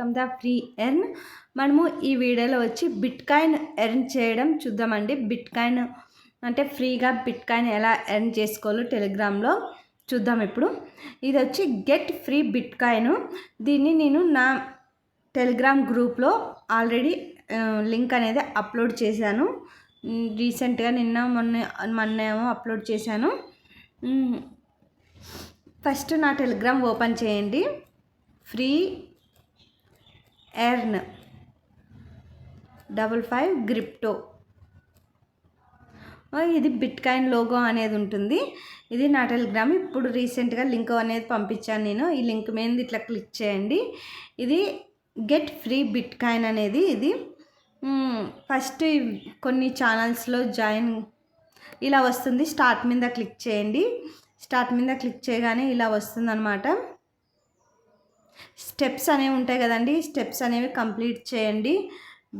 Welcome the free earn. మనము ఈ వీడియోలో వచ్చి బిట్ కాయిన్ ఎర్న్ చేయడం చూద్దామండి. బిట్ కాయిన్ అంటే ఫ్రీగా బిట్ కాయిన్ ఎలా ఎర్న్ చేసుకోవాలో టెలిగ్రామ్లో చూద్దాం ఇప్పుడు. ఇది వచ్చి గెట్ ఫ్రీ బిట్ కాయిన్ దీన్ని నేను నా టెలిగ్రామ్ గ్రూప్లో ఆల్రెడీ లింక్ అనేది అప్లోడ్ చేశాను. రీసెంట్గా నిన్న మొన్న మొన్న ఏమో అప్లోడ్ చేశాను. ఫస్ట్ నా టెలిగ్రామ్ ఓపెన్ చేయండి. Free earn. Double five crypto. ఇది బిట్ కాయిన్ లోగో అనేది ఉంటుంది. ఇది నా టెలిగ్రామ్ ఇప్పుడు రీసెంట్గా లింక్ అనేది పంపించాను నేను. ఈ లింక్ మీద ఇట్లా క్లిక్ చేయండి. ఇది గెట్ ఫ్రీ బిట్ కాయిన్ అనేది ఇది. ఫస్ట్ కొన్ని ఛానల్స్లో జాయిన్ ఇలా వస్తుంది. స్టార్ట్ మీద క్లిక్ చేయండి. స్టార్ట్ మీద క్లిక్ చేయగానే ఇలా వస్తుంది అనమాట స్టెప్స్ అనేవి ఉంటాయి కదండి. స్టెప్స్ అనేవి కంప్లీట్ చేయండి.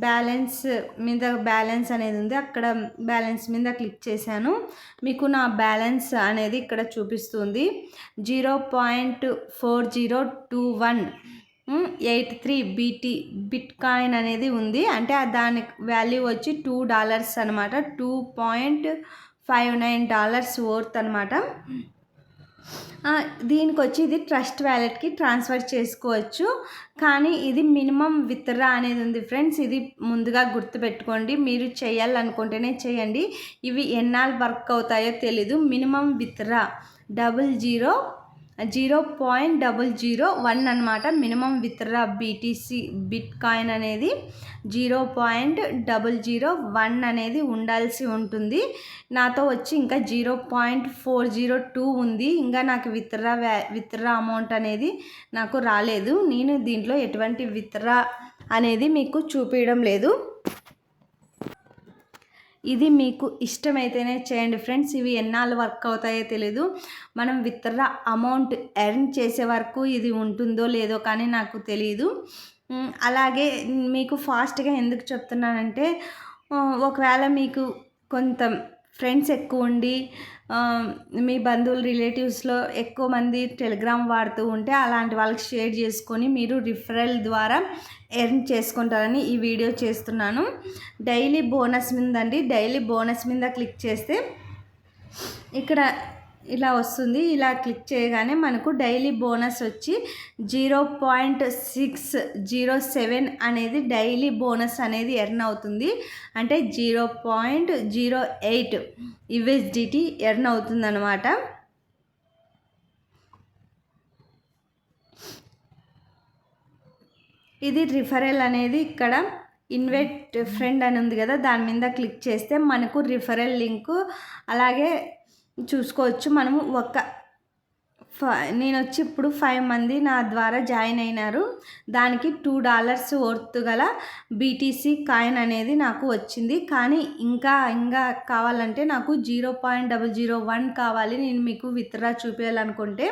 బ్యాలెన్స్ మీద బ్యాలెన్స్ అనేది ఉంది. అక్కడ బ్యాలెన్స్ మీద క్లిక్ చేశాను. మీకు నా బ్యాలెన్స్ అనేది ఇక్కడ చూపిస్తుంది. Zero point four zero two one eight three BT bitcoin అనేది ఉంది. అంటే దాని వాల్యూ వచ్చి టూ డాలర్స్ అనమాట two point five nine dollars worth అనమాట దీనికి వచ్చి ఇది ట్రస్ట్ వ్యాలెట్కి ట్రాన్స్ఫర్ చేసుకోవచ్చు. కానీ ఇది మినిమం విత్డ్రా అనేది ఉంది ఫ్రెండ్స్. ఇది ముందుగా గుర్తుపెట్టుకోండి. మీరు చేయాలనుకుంటేనే చేయండి. ఇవి ఎన్నాళ్ళు వర్క్ అవుతాయో తెలీదు. Minimum withdraw. Double zero zero point double zero one అనమాట minimum withdraw BTC bitcoin అనేది zero point double zero one అనేది ఉండాల్సి ఉంటుంది. నాతో వచ్చి ఇంకా zero point four zero two ఉంది. ఇంకా నాకు విత్డ్రా వ్యా విత్డ్రా అమౌంట్ అనేది నాకు రాలేదు. నేను దీంట్లో ఎటువంటి విత్డ్రా అనేది మీకు చూపించడం లేదు. ఇది మీకు ఇష్టమైతేనే చేయండి ఫ్రెండ్స్. ఇవి ఎన్నాళ్ళు వర్క్ అవుతాయో తెలీదు. మనం విత్డ్రా అమౌంట్ ఎర్న్ చేసే వరకు ఇది ఉంటుందో లేదో కానీ నాకు తెలియదు అలాగే మీకు ఫాస్ట్గా ఎందుకు చెప్తున్నానంటే ఒకవేళ మీకు కొంత ఫ్రెండ్స్ ఎక్కువ ఉండి మీ బంధువులు రిలేటివ్స్లో ఎక్కువ మంది టెలిగ్రామ్ వాడుతూ ఉంటే అలాంటి వాళ్ళకి షేర్ చేసుకొని మీరు రిఫరల్ ద్వారా ఎర్న్ చేసుకుంటారని ఈ వీడియో చేస్తున్నాను. డైలీ బోనస్ మీద అండి డైలీ బోనస్ మీద క్లిక్ చేస్తే ఇక్కడ ఇలా వస్తుంది. ఇలా క్లిక్ చేయగానే మనకు డైలీ బోనస్ వచ్చి zero point six zero seven అనేది డైలీ బోనస్ అనేది ఎర్న్ అవుతుంది. అంటే zero point zero eight USDT earn అవుతుందన్నమాట. ఇది రిఫరల్ అనేది ఇక్కడ ఇన్వెట్ ఫ్రెండ్ అని ఉంది కదా దాని మీద క్లిక్ చేస్తే మనకు రిఫరల్ లింకు అలాగే చూసుకోవచ్చు. మనము ఒక నేను వచ్చి ఇప్పుడు ఫైవ్ మంది నా ద్వారా జాయిన్ అయినారు. దానికి టూ డాలర్స్ వర్త్ గల బీటీసీ కాయిన్ అనేది నాకు వచ్చింది. కానీ ఇంకా ఇంకా కావాలంటే నాకు zero point double zero one కావాలి. నేను మీకు విత్డ్రా చూపించాలనుకుంటే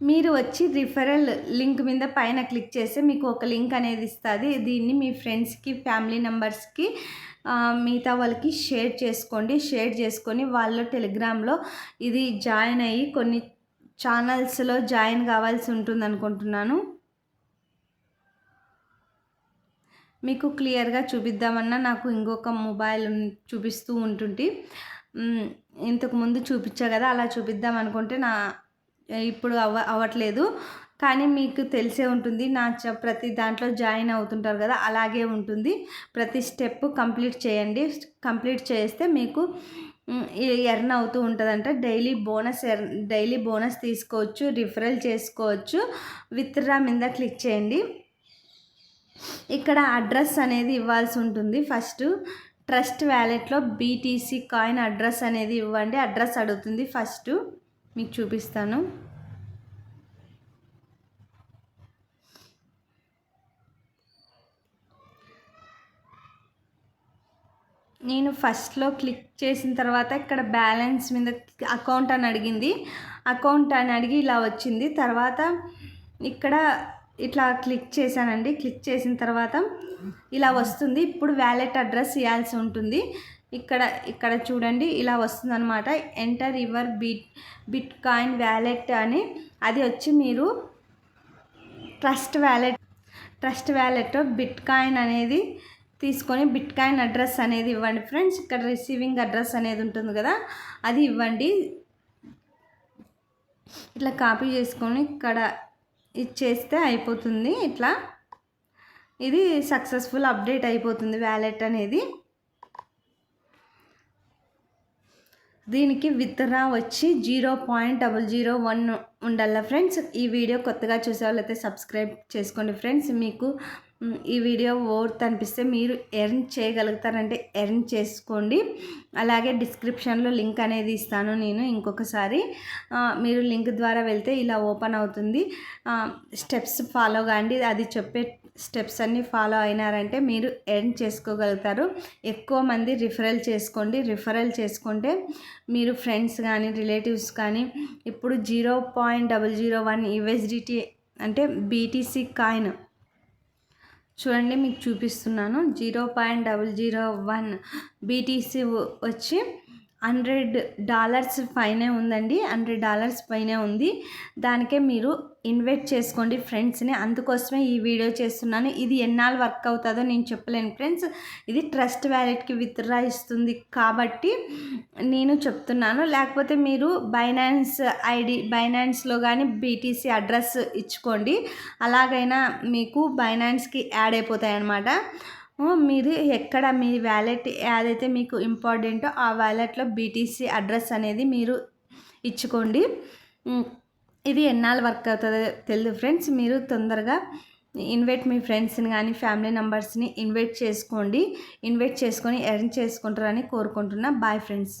మీరు వచ్చి రిఫరల్ లింక్ మీద పైన క్లిక్ చేస్తే మీకు ఒక లింక్ అనేది ఇస్తుంది. దీన్ని మీ ఫ్రెండ్స్కి ఫ్యామిలీ మెంబర్స్కి మిగతా వాళ్ళకి షేర్ చేసుకోండి షేర్ చేసుకొని వాళ్ళు టెలిగ్రామ్లో ఇది జాయిన్ అయ్యి కొన్ని ఛానల్స్లో జాయిన్ కావాల్సి ఉంటుంది అనుకుంటున్నాను మీకు క్లియర్గా చూపిద్దామన్నా నాకు ఇంకొక మొబైల్ చూపిస్తూ ఉంటుంటే ఇంతకుముందు చూపించా కదా అలా చూపిద్దాం అనుకుంటే నా ఇప్పుడు అవ్వ అవ్వట్లేదు. కానీ మీకు తెలిసే ఉంటుంది నా ప్రతి దాంట్లో జాయిన్ అవుతుంటారు కదా అలాగే ఉంటుంది. ప్రతి స్టెప్ కంప్లీట్ చేయండి. కంప్లీట్ చేస్తే మీకు ఎర్న్ అవుతూ ఉంటుందంట. డైలీ బోనస్ ఎర్ డైలీ బోనస్ తీసుకోవచ్చు రిఫరల్ చేసుకోవచ్చు. విత్డ్రా మీద క్లిక్ చేయండి. ఇక్కడ అడ్రస్ అనేది ఇవ్వాల్సి ఉంటుంది. ఫస్ట్ ట్రస్ట్ వ్యాలెట్లో బీటీసీ కాయిన్ అడ్రస్ అనేది ఇవ్వండి. అడ్రస్ అడుగుతుంది ఫస్ట్. మీకు చూపిస్తాను. నేను ఫస్ట్లో క్లిక్ చేసిన తర్వాత ఇక్కడ బ్యాలెన్స్ మీద అకౌంట్ అని అడిగింది. అకౌంట్ అని అడిగి ఇలా వచ్చింది. తర్వాత ఇక్కడ ఇట్లా క్లిక్ చేశానండి. క్లిక్ చేసిన తర్వాత ఇలా వస్తుంది. ఇప్పుడు వ్యాలెట్ అడ్రస్ ఇవ్వాల్సి ఉంటుంది. ఇక్కడ ఇక్కడ చూడండి ఇలా వస్తుందన్నమాట. Enter your bit bitcoin wallet అని. అది వచ్చి మీరు Trust Wallet Trust Wallet bitcoin అనేది తీసుకొని బిట్ కాయిన్ అడ్రస్ అనేది ఇవ్వండి ఫ్రెండ్స్. ఇక్కడ రిసీవింగ్ అడ్రస్ అనేది ఉంటుంది కదా అది ఇవ్వండి. ఇట్లా కాపీ చేసుకొని ఇక్కడ ఇచ్చేస్తే అయిపోతుంది ఇట్లా. ఇది సక్సెస్ఫుల్ అప్డేట్ అయిపోతుంది వ్యాలెట్ అనేది. దీనికి విత్డ్రా వచ్చి zero point double zero one ఉండాల ఫ్రెండ్స్. ఈ వీడియో కొత్తగా చూసే వాళ్ళైతే సబ్స్క్రైబ్ చేసుకోండి ఫ్రెండ్స్. మీకు ఈ వీడియో ఓర్త్ అనిపిస్తే మీరు ఎర్న్ చేయగలుగుతారంటే ఎర్న్ చేసుకోండి. అలాగే డిస్క్రిప్షన్లో లింక్ అనేది ఇస్తాను నేను ఇంకొకసారి. మీరు లింక్ ద్వారా వెళ్తే ఇలా ఓపెన్ అవుతుంది. స్టెప్స్ ఫాలో కాండి. అది చెప్పే స్టెప్స్ అన్నీ ఫాలో అయినారంటే మీరు ఎర్న్ చేసుకోగలుగుతారు. ఎక్కువ మంది రిఫరల్ చేసుకోండి. రిఫరల్ చేసుకుంటే మీరు ఫ్రెండ్స్ కానీ రిలేటివ్స్ కానీ ఇప్పుడు zero point double zero one USDT అంటే బీటీసీ కాయిన్ చూడండి మీకు చూపిస్తున్నాను. Zero point double zero one BTC వచ్చి హండ్రెడ్ డాలర్స్ పైనే ఉందండి. హండ్రెడ్ డాలర్స్ పైనే ఉంది. దానికే మీరు ఇన్వైట్ చేసుకోండి ఫ్రెండ్స్ని. అందుకోసమే ఈ వీడియో చేస్తున్నాను. ఇది ఎన్నాళ్ళు వర్క్ అవుతుందో నేను చెప్పలేను ఫ్రెండ్స్. ఇది ట్రస్ట్ వ్యాలెట్కి విత్డ్రా ఇస్తుంది కాబట్టి నేను చెప్తున్నాను. లేకపోతే మీరు బైనాన్స్ ఐడి బైనాన్స్లో కానీ బీటీసీ అడ్రస్ ఇచ్చుకోండి. అలాగైనా మీకు బైనాన్స్కి యాడ్ అయిపోతాయి అన్నమాట మీరు ఎక్కడ మీ వ్యాలెట్ ఏదైతే మీకు ఇంపార్టెంటో ఆ వ్యాలెట్లో బీటీసీ అడ్రస్ అనేది మీరు ఇచ్చుకోండి. ఇది ఎన్నాళ్ళు వర్క్ అవుతుందో తెలియదు ఫ్రెండ్స్. మీరు తొందరగా ఇన్వైట్ మీ ఫ్రెండ్స్ని కానీ ఫ్యామిలీ మెంబర్స్ని ఇన్వైట్ చేసుకోండి. ఇన్వైట్ చేసుకొని ఎర్న్ చేసుకుంటారని కోరుకుంటున్నా. Bye friends.